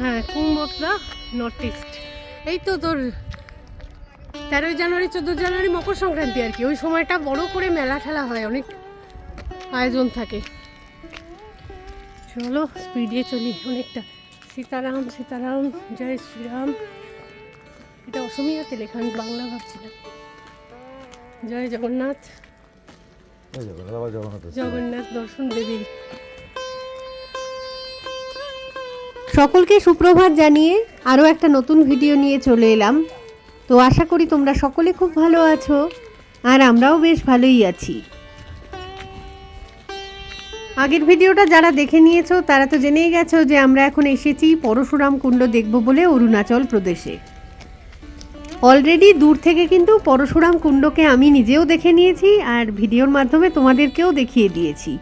হ্যাঁ কুম্ভকরা north east এই তো তোর তেরোই জানুয়ারি চোদ্দ জানুয়ারি মকর সংক্রান্তি আর কি। ওই সময়টা বড় করে মেলা ঠেলা হয় অনেক আয়োজন থাকে। চলো স্পিডে চলি অনেকটা। সীতারাম সীতারাম জয় শ্রীরাম। এটা অসমিয়াতে লেখা আমি বাংলা ভাবছিলাম। জয় জগন্নাথ। জগন্নাথ জগন্নাথ দর্শন দেবীর সকলকে সুপ্রভাত জানিয়ে আরও একটা নতুন ভিডিও নিয়ে চলে এলাম। তো আশা করি তোমরা সকলে খুব ভালো আছো আর আমরাও বেশ ভালোই আছি। আগের ভিডিওটা যারা দেখে নিয়েছো, তারা তো জেনেই গেছো যে আমরা এখন এসেছি পরশুরাম কুণ্ড দেখব বলে অরুণাচল প্রদেশে। অলরেডি দূর থেকে কিন্তু পরশুরাম কুণ্ডকে আমি নিজেও দেখে নিয়েছি আর ভিডিওর মাধ্যমে তোমাদেরকেও দেখিয়ে দিয়েছি।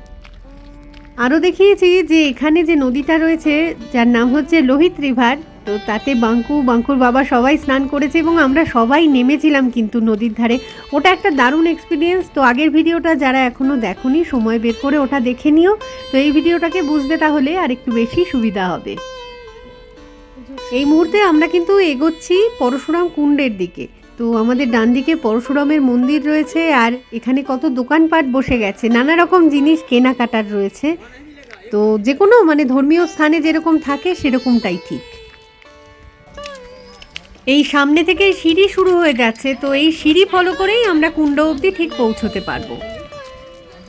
আরও দেখিয়েছি যে এখানে যে নদীটা রয়েছে, যার নাম হচ্ছে লোহিত রিভার, তো তাতে বাঙ্কু, বাঙ্কুর বাবা সবাই স্নান করেছে এবং আমরা সবাই নেমেছিলাম কিন্তু নদীর ধারে। ওটা একটা দারুণ এক্সপিরিয়েন্স তো আগের ভিডিওটা যারা এখনও দেখোনি, সময় বের করে ওটা দেখে নিও। তো এই ভিডিওটাকে বুঝতে তাহলে আর একটু বেশি সুবিধা হবে। এই মুহূর্তে আমরা কিন্তু এগোচ্ছি পরশুরাম কুণ্ডের দিকে। তো আমাদের ডান দিকে পরশুরামের মন্দির রয়েছে আর এখানে কত দোকানপাট বসে গেছে। নানা রকম জিনিস কেনাকাটার রয়েছে। তো যে কোনো মানে ধর্মীয় স্থানে যেরকম থাকে সেরকমটাই ঠিক। এই সামনে থেকে সিঁড়ি শুরু হয়ে যাচ্ছে তো এই সিঁড়ি ফলো করেই আমরা কুণ্ড অবধি ঠিক পৌঁছতে পারব।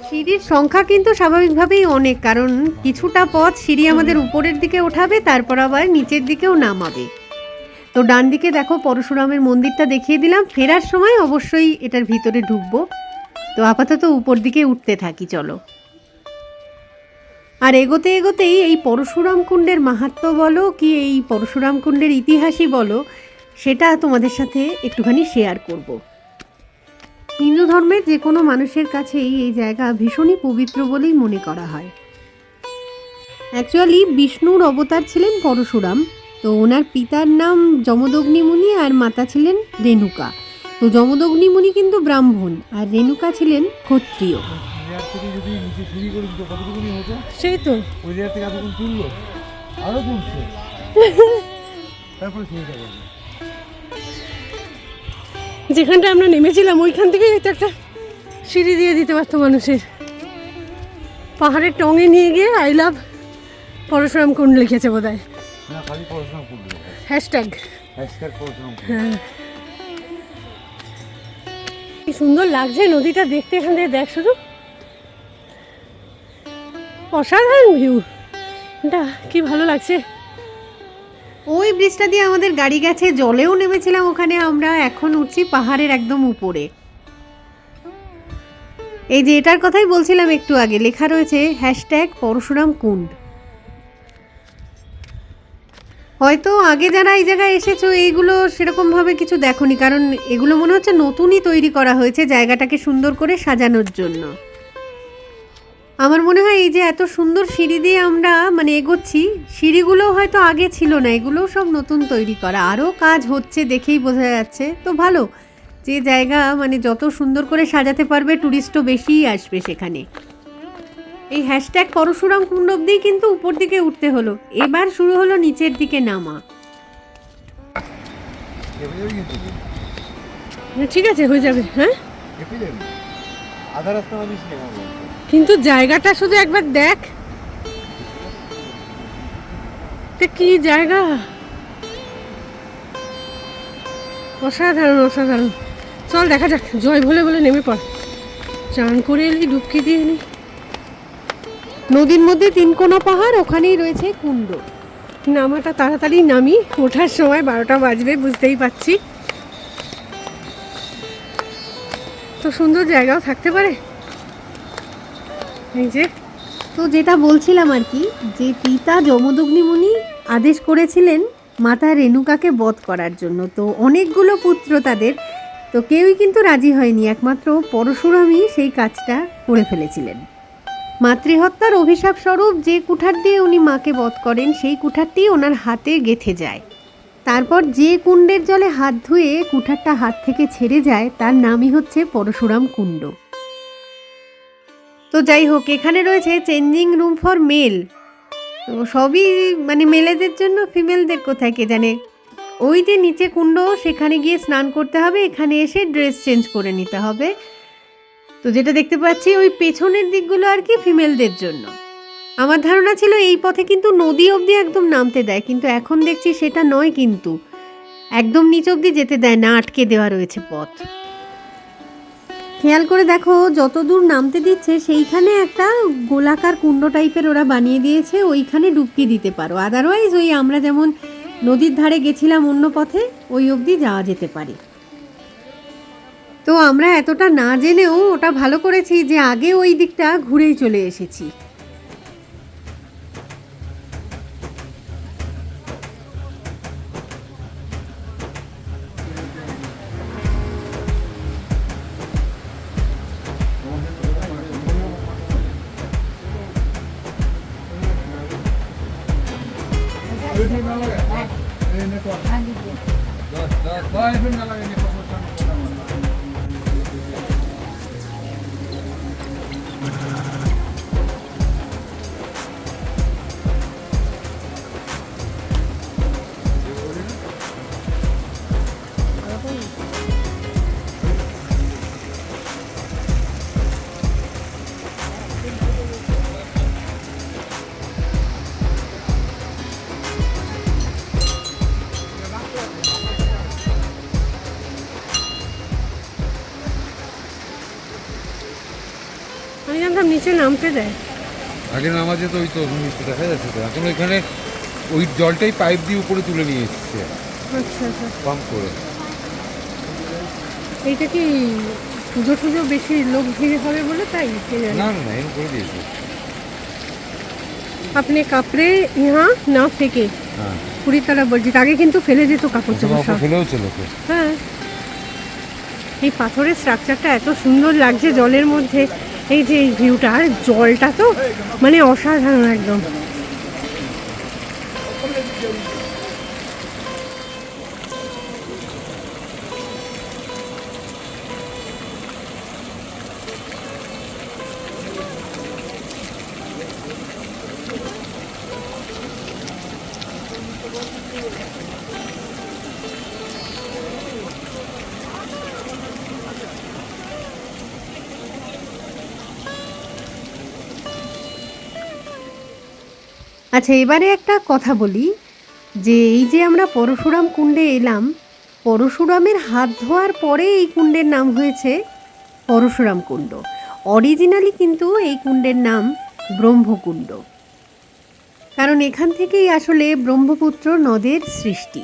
সিঁড়ির সংখ্যা কিন্তু স্বাভাবিকভাবেই অনেক, কারণ কিছুটা পথ সিঁড়ি আমাদের উপরের দিকে ওঠাবে, তারপর আবার নিচের দিকেও নামাবে। তো ডান দিকে দেখো পরশুরামের মন্দিরটা দেখিয়ে দিলাম। ফেরার সময় অবশ্যই এটার ভিতরে ঢুকবো। তো আপাতত উপর দিকে উঠতে থাকি, চলো। আর এগোতে এগোতেই এই পরশুরাম কুণ্ডের মাহাত্ম বলো কি এই পরশুরাম কুণ্ডের ইতিহাসই বলো, সেটা তোমাদের সাথে একটুখানি শেয়ার করব। হিন্দু ধর্মের যে কোনো মানুষের কাছেই এই জায়গা ভীষণই পবিত্র বলেই মনে করা হয়। অ্যাকচুয়ালি বিষ্ণুর অবতার ছিলেন পরশুরাম। তো ওনার পিতার নাম যমদগ্নি মুনি আর মাতা ছিলেন রেণুকা। তো যমদগ্নি মুনি কিন্তু ব্রাহ্মণ আর রেণুকা ছিলেন ক্ষত্রিয়। থেকে সেই তো। থেকে আরও তুলছে। তারপরে যেখানটা আমরা নেমেছিলাম ওইখান থেকেই হয়তো একটা সিঁড়ি দিয়ে দিতে পারতো মানুষের। পাহাড়ের টঙে নিয়ে গিয়ে আই লাভ পরশুরাম কুণ্ড লিখেছে বোধ হয় না খালি পড়াশোনা করল হ্যাশট্যাগ। হ্যাশট্যাগ পড়াশোনা হ্যাঁ। কি সুন্দর লাগছে নদীটা দেখতে এখান থেকে দেখ শুধু। অসাধারণ ভিউ এটা কি ভালো লাগছে। ওই ব্রিজটা দিয়ে আমাদের গাড়ি গেছে জলেও নেমেছিলাম ওখানে আমরা এখন উঠছি পাহাড়ের একদম উপরে। এই যে এটার কথাই বলছিলাম একটু আগে লেখা রয়েছে হ্যাশট্যাগ পরশুরাম কুণ্ড। হয়তো আগে যারা এই জায়গায় এসেছ, এইগুলো সেরকমভাবে কিছু দেখোনি, কারণ এগুলো মনে হচ্ছে নতুনই তৈরি করা হয়েছে জায়গাটাকে সুন্দর করে সাজানোর জন্য। আমার মনে হয় এই যে এত সুন্দর সিঁড়ি দিয়ে আমরা মানে এগোচ্ছি, সিঁড়িগুলো হয়তো আগে ছিল না, এগুলো সব নতুন তৈরি করা। আরও কাজ হচ্ছে দেখেই বোঝা যাচ্ছে। তো ভালো, যে জায়গা মানে যত সুন্দর করে সাজাতে পারবে ট্যুরিস্টও বেশিই আসবে সেখানে। এই হ্যাশট্যাগ পরশুরাম কুণ্ড অব্দিই কিন্তু উপর দিকে উঠতে হলো। এবার শুরু হলো নিচের দিকে নামা। ঠিক আছে, হয়ে যাবে হ্যাঁ? না। কিন্তু জায়গাটা শুধু একবার দেখ। কি জায়গা? অসাধারণ অসাধারণ। চল, দেখা যাক। জয় বলে বলে নেমে পড়। চান করে এলি, ডুবকি দিয়ে এলি। নদীর মধ্যে তিনকোনা পাহাড়, ওখানেই রয়েছে কুণ্ড নামাটা তাড়াতাড়ি নামি, ওঠার সময় বারোটা বাজবে, বুঝতেই পারছি। তো সুন্দর জায়গাও থাকতে পারে। এই যে। তো যেটা বলছিলাম আর কি, যে পিতা যমদগ্নিমুনি আদেশ করেছিলেন মাতা রেণুকাকে বধ করার জন্য। তো অনেকগুলো পুত্র তাদের, তো কেউই কিন্তু রাজি হয়নি। একমাত্র পরশুরামই সেই কাজটা করে ফেলেছিলেন। মাতৃহত্যার অভিশাপ স্বরূপ যে কুঠার দিয়ে উনি মাকে বধ করেন, সেই কুঠারটি ওনার হাতে গেথে যায়। তারপর যে কুণ্ডের জলে হাত ধুয়ে কুঠারটা হাত থেকে ছেড়ে যায়, তার নামই হচ্ছে পরশুরাম কুণ্ড। তো যাই হোক, এখানে রয়েছে চেঞ্জিং রুম ফর মেল। তো সবই মানে মেলেদের জন্য, ফিমেলদের কোথায় কে জানে? ওই যে নিচে কুণ্ড, সেখানে গিয়ে স্নান করতে হবে, এখানে এসে ড্রেস চেঞ্জ করে নিতে হবে। তো যেটা দেখতে পাচ্ছি, ওই পেছনের দিকগুলো আর কি ফিমেলদের জন্য। আমার ধারণা ছিল এই পথে কিন্তু নদী অবধি একদম নামতে দেয়, কিন্তু এখন দেখছি সেটা নয় কিন্তু। একদম নিচ অবধি যেতে দেয় না, আটকে দেওয়া রয়েছে পথ। খেয়াল করে দেখো, যত দূর নামতে দিচ্ছে, সেইখানে একটা গোলাকার কুণ্ড টাইপের ওরা বানিয়ে দিয়েছে, ওইখানে ডুবকি দিতে পারো। আদারওয়াইজ ওই আমরা যেমন নদীর ধারে গেছিলাম অন্য পথে, ওই অবধি যাওয়া যেতে পারে। তো আমরা এতটা না জেনেও ওটা ভালো করেছি যে আগে ওই দিকটা ঘুরেই চলে এসেছি নামতে দেয়। আগে নামা যেত ওই তো নিচে দেখা যাচ্ছে তো। এখন ওইখানে ওই জলটাই পাইপ দিয়ে উপরে তুলে নিয়ে এসছে। আচ্ছা আচ্ছা। পাম্প করে। এইটা কি পুজো টুজো বেশি লোক ভিড় হবে বলে তাই? না না এরকম করে দিয়েছে। আপনি কাপড়ে ইহা না ফেকে হ্যাঁ। পুরি তারা বলছি আগে কিন্তু ফেলে যেত কাপড় চোপড় সব। ফেলেও ছিল হ্যাঁ। এই পাথরের স্ট্রাকচারটা এত সুন্দর লাগছে জলের মধ্যে। এই যে এই ভিউটা আর জলটা তো মানে অসাধারণ একদম। আচ্ছা এবারে একটা কথা বলি, যে এই যে আমরা পরশুরাম কুণ্ডে এলাম, পরশুরামের হাত ধোয়ার পরে এই কুণ্ডের নাম হয়েছে পরশুরাম কুণ্ড। অরিজিনালি কিন্তু এই কুণ্ডের নাম ব্রহ্মকুণ্ড। কারণ এখান থেকেই আসলে ব্রহ্মপুত্র নদের সৃষ্টি।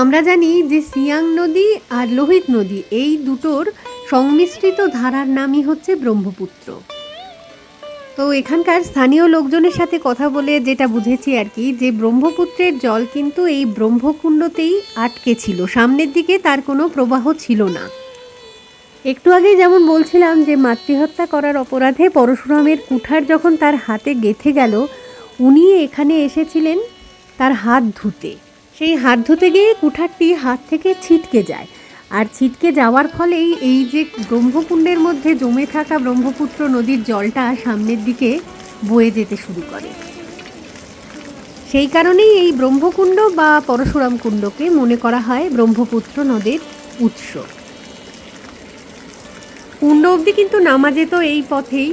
আমরা জানি যে সিয়াং নদী আর লোহিত নদী এই দুটোর সংমিশ্রিত ধারার নামই হচ্ছে ব্রহ্মপুত্র। তো এখানকার স্থানীয় লোকজনের সাথে কথা বলে যেটা বুঝেছি আর কি, যে ব্রহ্মপুত্রের জল কিন্তু এই ব্রহ্মকুণ্ডতেই আটকে ছিল। সামনের দিকে তার কোনো প্রবাহ ছিল না। একটু আগে যেমন বলছিলাম যে মাতৃহত্যা করার অপরাধে পরশুরামের কুঠার যখন তার হাতে গেথে গেল, উনি এখানে এসেছিলেন তার হাত ধুতে। সেই হাত ধুতে গিয়ে কুঠারটি হাত থেকে ছিটকে যায়। আর ছিটকে যাওয়ার ফলেই এই যে ব্রহ্মকুণ্ডের মধ্যে জমে থাকা ব্রহ্মপুত্র নদীর জলটা সামনের দিকে বয়ে যেতে শুরু করে। সেই কারণেই এই ব্রহ্মকুণ্ড বা পরশুরাম কুণ্ডকে মনে করা হয় ব্রহ্মপুত্র নদের উৎস। কুণ্ড অবধি কিন্তু নামা যেত এই পথেই।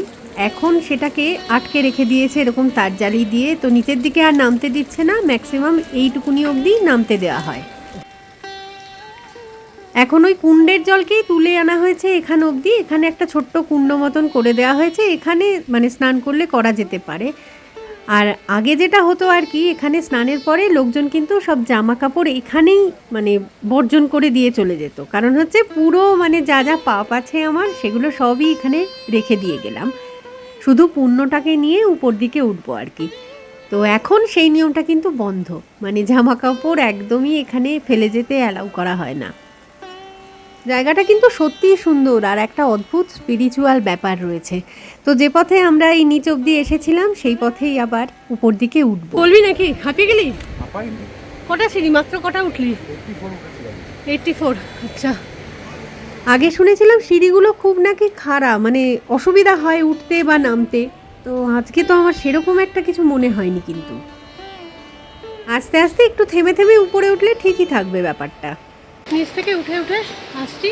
এখন সেটাকে আটকে রেখে দিয়েছে এরকম তার জালি দিয়ে। তো নিচের দিকে আর নামতে দিচ্ছে না ম্যাক্সিমাম এইটুকুনি অবধি নামতে দেওয়া হয়। এখন ওই কুণ্ডের জলকেই তুলে আনা হয়েছে এখানে অবধি। এখানে একটা ছোট্ট কুণ্ড মতন করে দেওয়া হয়েছে। এখানে মানে স্নান করলে করা যেতে পারে। আর আগে যেটা হতো আর কি, এখানে স্নানের পরে লোকজন কিন্তু সব জামা কাপড় এখানেই মানে বর্জন করে দিয়ে চলে যেত। কারণ হচ্ছে পুরো মানে যা যা পাপ আছে আমার, সেগুলো সবই এখানে রেখে দিয়ে গেলাম। শুধু পুণ্যটাকে নিয়ে উপর দিকে উঠবো আর কি। তো এখন সেই নিয়মটা কিন্তু বন্ধ। মানে জামা কাপড় একদমই এখানে ফেলে যেতে অ্যালাউ করা হয় না। জায়গাটা কিন্তু সত্যিই সুন্দর আর একটা অদ্ভুত স্পিরিচুয়াল ব্যাপার রয়েছে। তো যে পথে আমরা এই নিচ অবধি এসেছিলাম সেই পথেই আবার উপর দিকে উঠবো। বলবি নাকি? হাঁপিয়ে গেলি? কটা সিঁড়ি? মাত্র কটা উঠলি? এইটটি ফোর এইটটি ফোর আচ্ছা। আগে শুনেছিলাম সিঁড়িগুলো খুব নাকি খাড়া মানে অসুবিধা হয় উঠতে বা নামতে। তো আজকে তো আমার সেরকম একটা কিছু মনে হয়নি কিন্তু। আস্তে আস্তে একটু থেমে থেমে উপরে উঠলে ঠিকই থাকবে ব্যাপারটা। নিচ থেকে উঠে উঠে আসছি।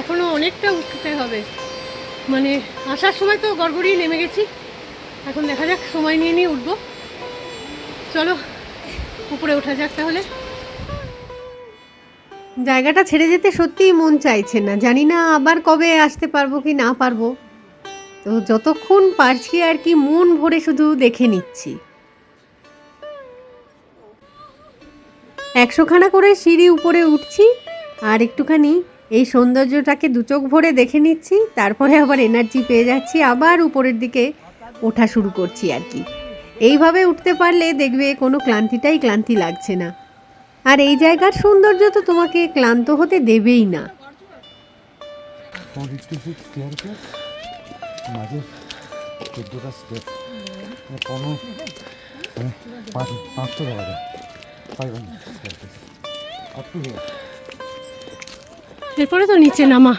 এখনও অনেকটা উঠতে হবে। মানে আসার সময় তো গড়গড়িয়ে নেমে গেছি। এখন দেখা যাক, সময় নিয়ে নিয়ে উঠবো। চলো, উপরে ওঠা যাক তাহলে। জায়গাটা ছেড়ে যেতে সত্যিই মন চাইছে না। জানি না আবার কবে আসতে পারব কি না পারব। তো যতক্ষণ পারছি আর কি মন ভরে শুধু দেখে নিচ্ছি। একশোখানা করে সিঁড়ি উপরে উঠছি। আর একটুখানি এই সৌন্দর্যটাকে দু চোখ ভরে দেখে নিচ্ছি তারপরে আবার এনার্জি পেয়ে যাচ্ছি আবার উপরের দিকে ওঠা শুরু করছি আর কি এইভাবে উঠতে পারলে দেখবে কোনো ক্লান্তিটাই ক্লান্তি লাগছে না আর এই জায়গার সৌন্দর্য তো তোমাকে ক্লান্ত হতে দেবেই না মানে এরপরে তো নিচে নামা।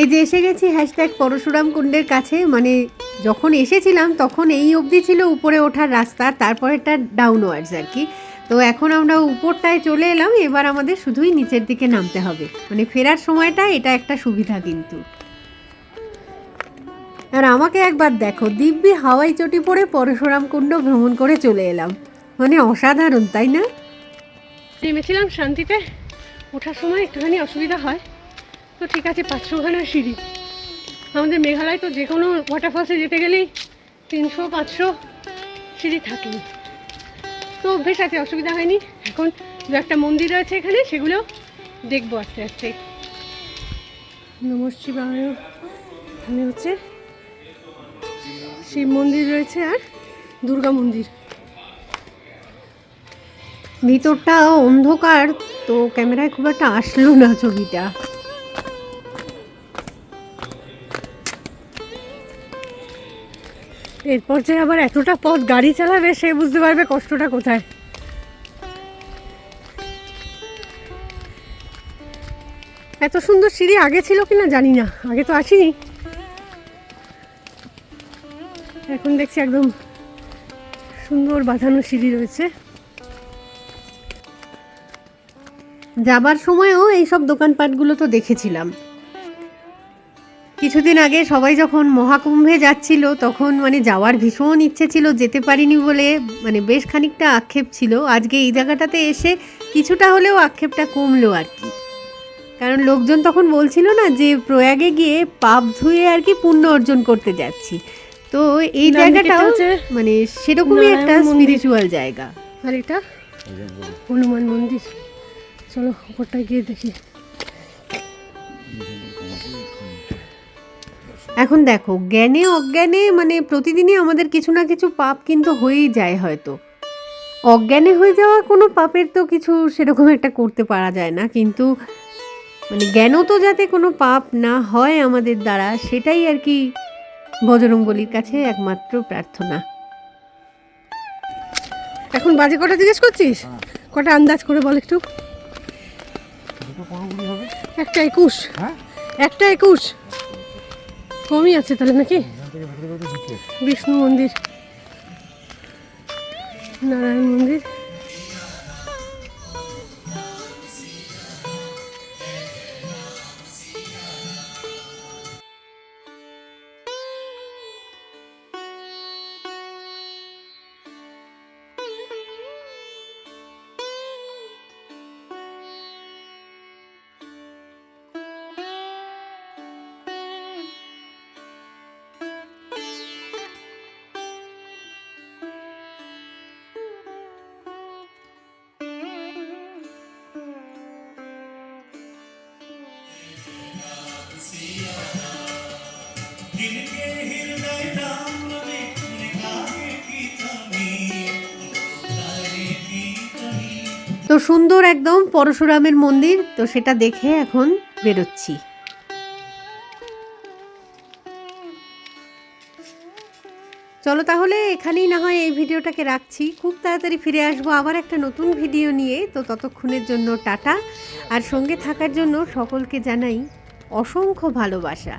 এই যে এসে গেছি হ্যাশট্যাগ পরশুরাম কুণ্ডের কাছে মানে যখন এসেছিলাম তখন এই অবধি ছিল উপরে ওঠার রাস্তা তারপরেটা ডাউনওয়ার্ডস আর কি। তো এখন আমরা উপরটায় চলে এলাম, এবার আমাদের শুধুই নিচের দিকে নামতে হবে। মানে ফেরার সময়টা এটা একটা সুবিধা কিন্তু। আর আমাকে একবার দেখো দিব্যি হাওয়াই চটি পরে পরশুরাম কুণ্ড ভ্রমণ করে চলে এলাম। মানে অসাধারণ তাই না? নেমেছিলাম শান্তিতে ওঠার সময় একটুখানি অসুবিধা হয়। তো ঠিক আছে পাঁচশোখানা সিঁড়ি। আমাদের মেঘালয় তো যে কোনো ওয়াটারফলসে যেতে গেলেই তিনশো পাঁচশো সিঁড়ি থাকেই। তো অভ্যেস আছে অসুবিধা হয়নি। এখন দু একটা মন্দির রয়েছে এখানে সেগুলো দেখব আস্তে আস্তে। নমস্কার এখানে হচ্ছে শিব মন্দির রয়েছে আর দুর্গা মন্দির। ভিতরটা অন্ধকার, তো ক্যামেরায় খুব একটা আসলো না ছবিটা। এরপর যে আবার এতটা পথ গাড়ি চালাবে, সে বুঝতে পারবে কষ্টটা কোথায়। এত সুন্দর সিঁড়ি আগে ছিল কিনা জানি না, আগে তো আসিনি। এখন দেখছি একদম সুন্দর বাঁধানো সিঁড়ি রয়েছে। যাবার সময়ও এইসব দোকানপাটগুলো তো দেখেছিলাম। কিছুদিন আগে সবাই যখন মহাকুম্ভে যাচ্ছিল, তখন মানে যাওয়ার ভীষণ ইচ্ছে ছিল, যেতে পারিনি বলে মানে বেশ খানিকটা আক্ষেপ ছিল। আজকে এই জায়গাটাতে এসে কিছুটা হলেও আক্ষেপটা কমলো আর কি। কারণ লোকজন তখন বলছিল না যে, প্রয়াগে গিয়ে পাপ ধুয়ে আর কি পুণ্য অর্জন করতে যাচ্ছি। তো এই জায়গাটাও হচ্ছে মানে সেরকমই একটা স্পিরিচুয়াল জায়গা। আর এটা? হনুমান মন্দির। চলো উপরটায় গিয়ে দেখি। এখন দেখো জ্ঞানে অজ্ঞানে মানে প্রতিদিনই আমাদের কিছু না কিছু পাপ কিন্তু হয়েই যায় হয়তো। অজ্ঞানে হয়ে যাওয়া কোনো পাপের তো কিছু সেরকম একটা করতে পারা যায় না কিন্তু মানে জ্ঞানও তো যাতে কোনো পাপ না হয় আমাদের দ্বারা সেটাই আর কি বজরংবলির কাছে একমাত্র প্রার্থনা। এখন বাজে কটা জিজ্ঞেস করছিস? কটা আন্দাজ করে বল একটু। একটা একুশ। হ্যাঁ। একটা একুশ। কমই আছে তাহলে নাকি? বিষ্ণু মন্দির নারায়ণ মন্দির। তো সুন্দর একদম পরশুরামের মন্দির, তো সেটা দেখে এখন বেরোচ্ছি। চলো তাহলে এখানেই না হয় এই ভিডিওটাকে রাখছি। খুব তাড়াতাড়ি ফিরে আসব আবার একটা নতুন ভিডিও নিয়ে। তো ততক্ষণের জন্য টাটা। আর সঙ্গে থাকার জন্য সকলকে জানাই অসংখ্য ভালোবাসা।